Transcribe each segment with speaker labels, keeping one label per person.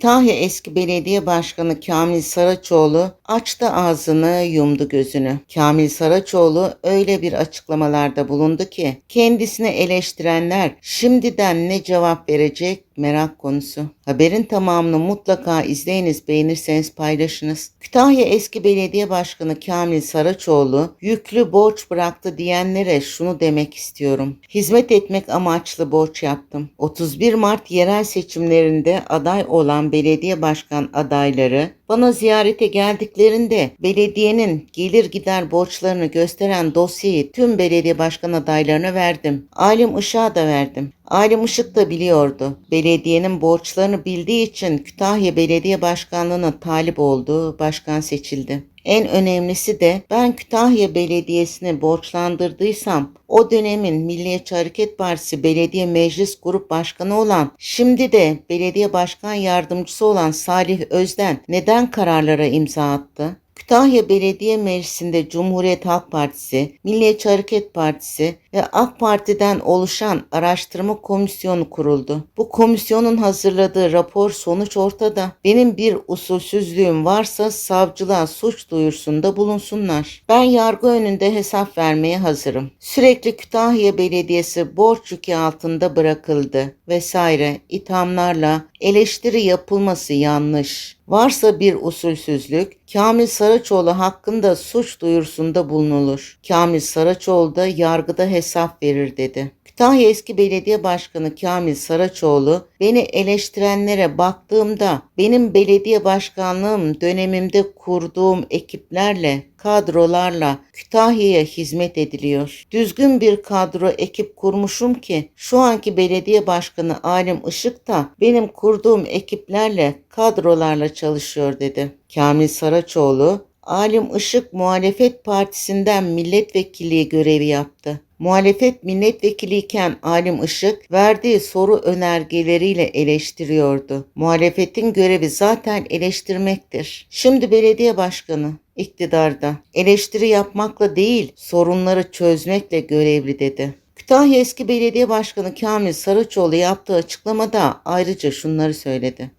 Speaker 1: Kütahya eski belediye başkanı Kamil Saraçoğlu açtı ağzını yumdu gözünü. Kamil Saraçoğlu öyle bir açıklamalarda bulundu ki kendisini eleştirenler şimdiden ne cevap verecek merak konusu. Haberin tamamını mutlaka izleyiniz, beğenirseniz paylaşınız. Kütahya eski belediye başkanı Kamil Saraçoğlu yüklü borç bıraktı diyenlere şunu demek istiyorum. Hizmet etmek amaçlı borç yaptım. 31 Mart yerel seçimlerinde aday olan belediye başkan adayları bana ziyarete geldiklerinde belediyenin gelir gider borçlarını gösteren dosyayı tüm belediye başkan adaylarına verdim. Alim Işık'a da verdim. Alim Işık da biliyordu. Belediyenin borçlarını bildiği için Kütahya Belediye Başkanlığı'na talip oldu, başkan seçildi. En önemlisi de ben Kütahya Belediyesi'ni borçlandırdıysam o dönemin Milliyetçi Hareket Partisi Belediye Meclis Grup Başkanı olan şimdi de belediye başkan yardımcısı olan Salih Özden neden kararlara imza attı? Kütahya Belediye Meclisi'nde Cumhuriyet Halk Partisi, Milliyetçi Hareket Partisi ve AK Parti'den oluşan araştırma komisyonu kuruldu. Bu komisyonun hazırladığı rapor sonuç ortada. Benim bir usulsüzlüğüm varsa savcılığa suç duyursunda bulunsunlar. Ben yargı önünde hesap vermeye hazırım. Sürekli Kütahya Belediyesi borç yükü altında bırakıldı vesaire ithamlarla eleştiri yapılması yanlış. Varsa bir usulsüzlük, Kamil Saraçoğlu hakkında suç duyurusunda bulunulur. Kamil Saraçoğlu da yargıda hesap verir dedi. Kütahya eski belediye başkanı Kamil Saraçoğlu beni eleştirenlere baktığımda benim belediye başkanlığım dönemimde kurduğum ekiplerle kadrolarla Kütahya'ya hizmet ediliyor. Düzgün bir kadro ekip kurmuşum ki şu anki belediye başkanı Alim Işık da benim kurduğum ekiplerle kadrolarla çalışıyor dedi. Kamil Saraçoğlu Alim Işık muhalefet partisinden milletvekilliği görevi yaptı. Muhalefet milletvekiliyken Alim Işık verdiği soru önergeleriyle eleştiriyordu. Muhalefetin görevi zaten eleştirmektir. Şimdi belediye başkanı iktidarda eleştiri yapmakla değil sorunları çözmekle görevli dedi. Kütahya eski belediye başkanı Kamil Saraçoğlu yaptığı açıklamada ayrıca şunları söyledi.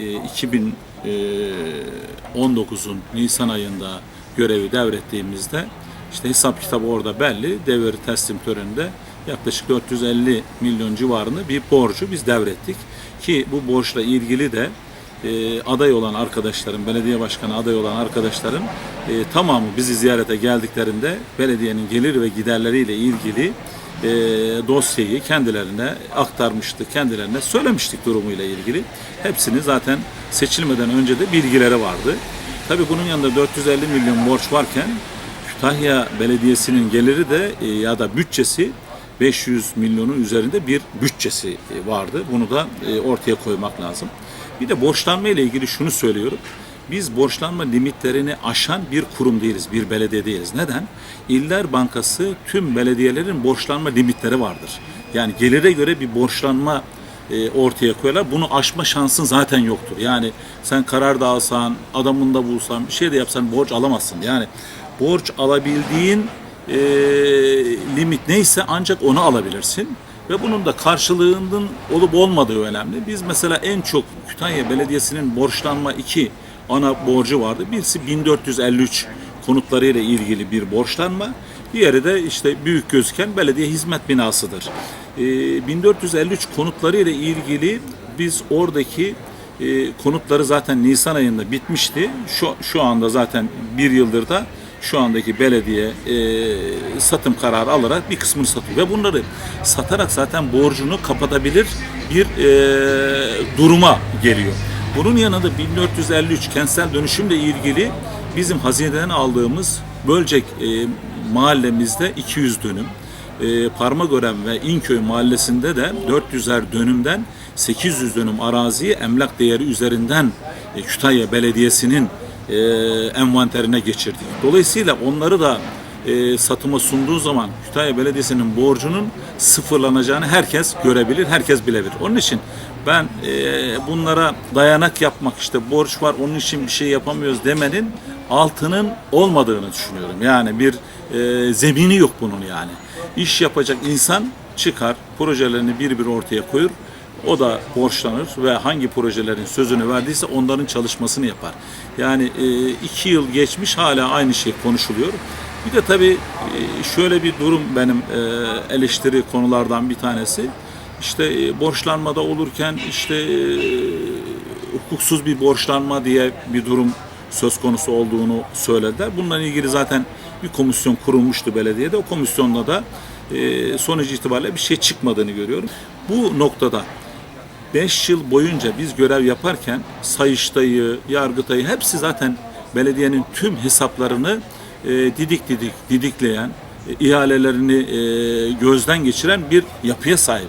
Speaker 2: E, 2019'un Nisan ayında görevi devrettiğimizde işte hesap kitabı orada belli. Devir teslim töreninde yaklaşık 450 milyon civarında bir borcu biz devrettik. Ki bu borçla ilgili de e, aday olan arkadaşlarım, belediye başkanı aday olan arkadaşlarım e, tamamı bizi ziyarete geldiklerinde belediyenin gelir ve giderleriyle ilgili e, dosyayı kendilerine aktarmıştık, kendilerine söylemiştik durumuyla ilgili. Hepsini zaten seçilmeden önce de bilgileri vardı. Tabii bunun yanında 450 milyon borç varken Kütahya Belediyesi'nin geliri de e, ya da bütçesi 500 milyonun üzerinde bir bütçesi e, vardı. Bunu da e, ortaya koymak lazım. Bir de borçlanma ile ilgili şunu söylüyorum. Biz borçlanma limitlerini aşan bir kurum değiliz, bir belediye değiliz. Neden? İller Bankası tüm belediyelerin borçlanma limitleri vardır. Yani gelire göre bir borçlanma ortaya koyarlar. Bunu aşma şansın zaten yoktur. Yani sen karar da alsan, adamında bulsan, bir şey de yapsan borç alamazsın. Yani borç alabildiğin e, limit neyse ancak onu alabilirsin. Ve bunun da karşılığının olup olmadığı önemli. Biz mesela en çok Kütahya Belediyesi'nin borçlanma iki ana borcu vardı. Birisi 1453 konutlarıyla ilgili bir borçlanma. Diğeri de işte büyük gözüken belediye hizmet binasıdır. Ee, 1453 konutlarıyla ilgili biz oradaki e, konutları zaten Nisan ayında bitmişti. Şu, şu anda zaten bir yıldır da şu andaki belediye e, satım kararı alarak bir kısmını satıyor. Ve bunları satarak zaten borcunu kapatabilir bir e, duruma geliyor. Bunun yanında 1453 kentsel dönüşümle ilgili bizim hazineden aldığımız Bölcek e, mahallemizde 200 dönüm, e, Parmagören ve İnköy mahallesinde de 400'er dönümden 800 dönüm araziyi emlak değeri üzerinden e, Kütahya Belediyesi'nin e, envanterine geçirdik. Dolayısıyla onları da e, satıma sunduğu zaman Kütahya Belediyesi'nin borcunun sıfırlanacağını herkes görebilir, herkes bilebilir. Onun için ben e, bunlara dayanak yapmak işte borç var onun için bir şey yapamıyoruz demenin altının olmadığını düşünüyorum. Yani bir e, zemini yok bunun yani. İş yapacak insan çıkar, projelerini bir bir ortaya koyur. O da borçlanır ve hangi projelerin sözünü verdiyse onların çalışmasını yapar. Yani e, iki yıl geçmiş hala aynı şey konuşuluyor. Bir de tabii e, şöyle bir durum benim e, eleştiri konulardan bir tanesi. İşte borçlanmada olurken işte hukuksuz bir borçlanma diye bir durum söz konusu olduğunu söylediler. Bununla ilgili zaten bir komisyon kurulmuştu belediyede. O komisyonda da sonuç itibariyle bir şey çıkmadığını görüyorum. Bu noktada 5 yıl boyunca biz görev yaparken Sayıştay'ı, Yargıtay'ı hepsi zaten belediyenin tüm hesaplarını e, didik didik didikleyen, e, ihalelerini e, gözden geçiren bir yapıya sahip.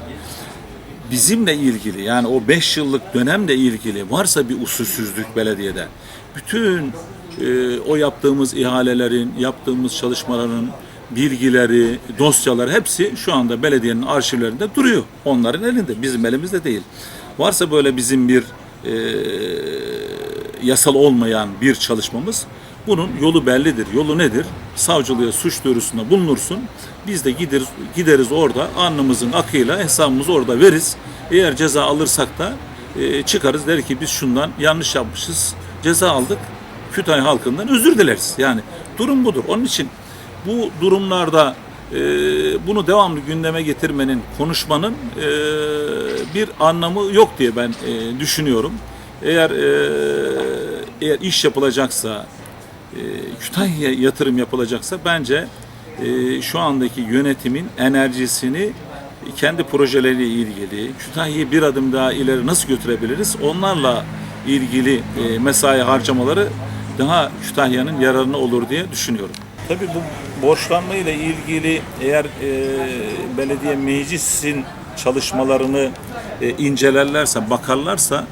Speaker 2: Bizimle ilgili yani o 5 yıllık dönemle ilgili varsa bir usulsüzlük belediyede bütün e, o yaptığımız ihalelerin, yaptığımız çalışmaların bilgileri, dosyalar hepsi şu anda belediyenin arşivlerinde duruyor. Onların elinde, bizim elimizde değil. Varsa böyle bizim bir e, yasal olmayan bir çalışmamız bunun yolu bellidir. Yolu nedir? Savcılığa suç duyurusunda bulunursun. Biz de gideriz, gideriz orada alnımızın akıyla hesabımızı orada veririz. Eğer ceza alırsak da e, çıkarız der ki biz şundan yanlış yapmışız. Ceza aldık. Kütahya halkından özür dileriz. Yani durum budur. Onun için bu durumlarda e, bunu devamlı gündeme getirmenin, konuşmanın e, bir anlamı yok diye ben e, düşünüyorum. Eğer e, eğer iş yapılacaksa, e, Kütahya'ya yatırım yapılacaksa bence e, şu andaki yönetimin enerjisini kendi projeleriyle ilgili Kütahya'yı bir adım daha ileri nasıl götürebiliriz onlarla ilgili e, mesai harcamaları daha Kütahya'nın yararına olur diye düşünüyorum. Tabii bu borçlanma ile ilgili eğer e, belediye meclisin çalışmalarını e, incelerlerse, bakarlarsa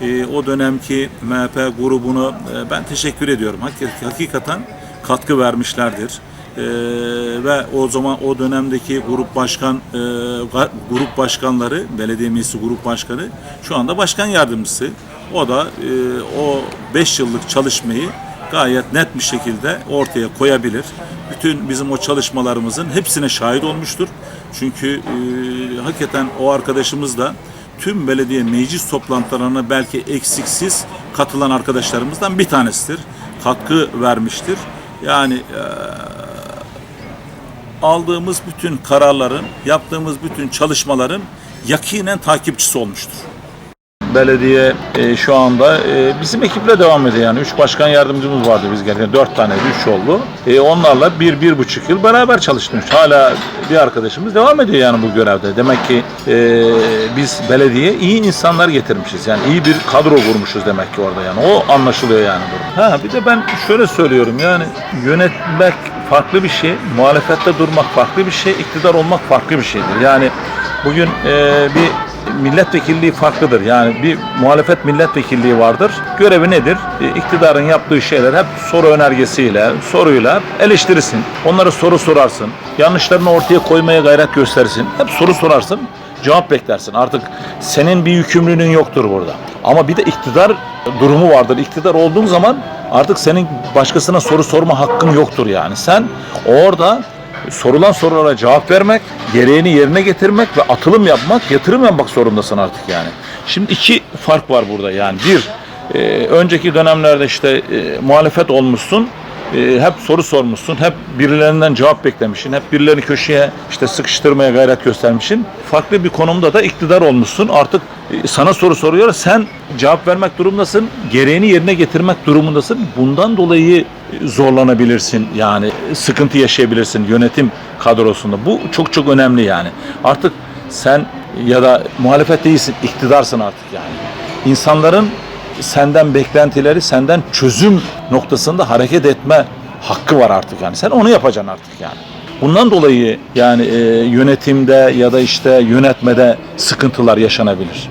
Speaker 2: e, o dönemki MHP grubunu e, ben teşekkür ediyorum. Hak- Hakikaten katkı vermişlerdir. E, ve o zaman o dönemdeki grup başkan e, grup başkanları, belediye meclisi grup başkanı şu anda başkan yardımcısı. O da e, o 5 yıllık çalışmayı gayet net bir şekilde ortaya koyabilir. Bütün bizim o çalışmalarımızın hepsine şahit olmuştur. Çünkü e, hakikaten o arkadaşımız da tüm belediye meclis toplantılarına belki eksiksiz katılan arkadaşlarımızdan bir tanesidir. Katkı vermiştir. Yani e, aldığımız bütün kararların, yaptığımız bütün çalışmaların yakinen takipçisi olmuştur. Belediye e, şu anda e, bizim ekiple devam ediyor yani. Üç başkan yardımcımız vardı biz gelirken. Dört tane, üç oldu. E, onlarla bir, bir buçuk yıl beraber çalışmış. Hala bir arkadaşımız devam ediyor yani bu görevde. Demek ki e, biz belediye iyi insanlar getirmişiz. Yani iyi bir kadro kurmuşuz demek ki orada yani. O anlaşılıyor yani burada. Ha bir de ben şöyle söylüyorum yani yönetmek farklı bir şey, muhalefette durmak farklı bir şey, iktidar olmak farklı bir şeydir. Yani bugün e, bir milletvekilliği farklıdır. Yani bir muhalefet milletvekilliği vardır. Görevi nedir? E, İktidarın yaptığı şeyler hep soru önergesiyle, soruyla eleştirirsin. Onlara soru sorarsın. Yanlışlarını ortaya koymaya gayret gösterirsin. Hep soru sorarsın. Cevap beklersin. Artık senin bir yükümlülüğün yoktur burada. Ama bir de iktidar durumu vardır. İktidar olduğun zaman artık senin başkasına soru sorma hakkın yoktur yani. Sen orada sorulan sorulara cevap vermek, gereğini yerine getirmek ve atılım yapmak, yatırım yapmak zorundasın artık yani. Şimdi iki fark var burada yani. Bir, e, önceki dönemlerde işte e, muhalefet olmuşsun, e, hep soru sormuşsun, hep birilerinden cevap beklemişsin, hep birilerini köşeye işte sıkıştırmaya gayret göstermişsin. Farklı bir konumda da iktidar olmuşsun. Artık e, sana soru soruyor, sen cevap vermek durumundasın, gereğini yerine getirmek durumundasın. Bundan dolayı e, zorlanabilirsin yani sıkıntı yaşayabilirsin yönetim kadrosunda. Bu çok çok önemli yani. Artık sen ya da muhalefet değilsin, iktidarsın artık yani. İnsanların senden beklentileri, senden çözüm noktasında hareket etme hakkı var artık yani. Sen onu yapacaksın artık yani. Bundan dolayı yani e, yönetimde ya da işte yönetmede sıkıntılar yaşanabilir.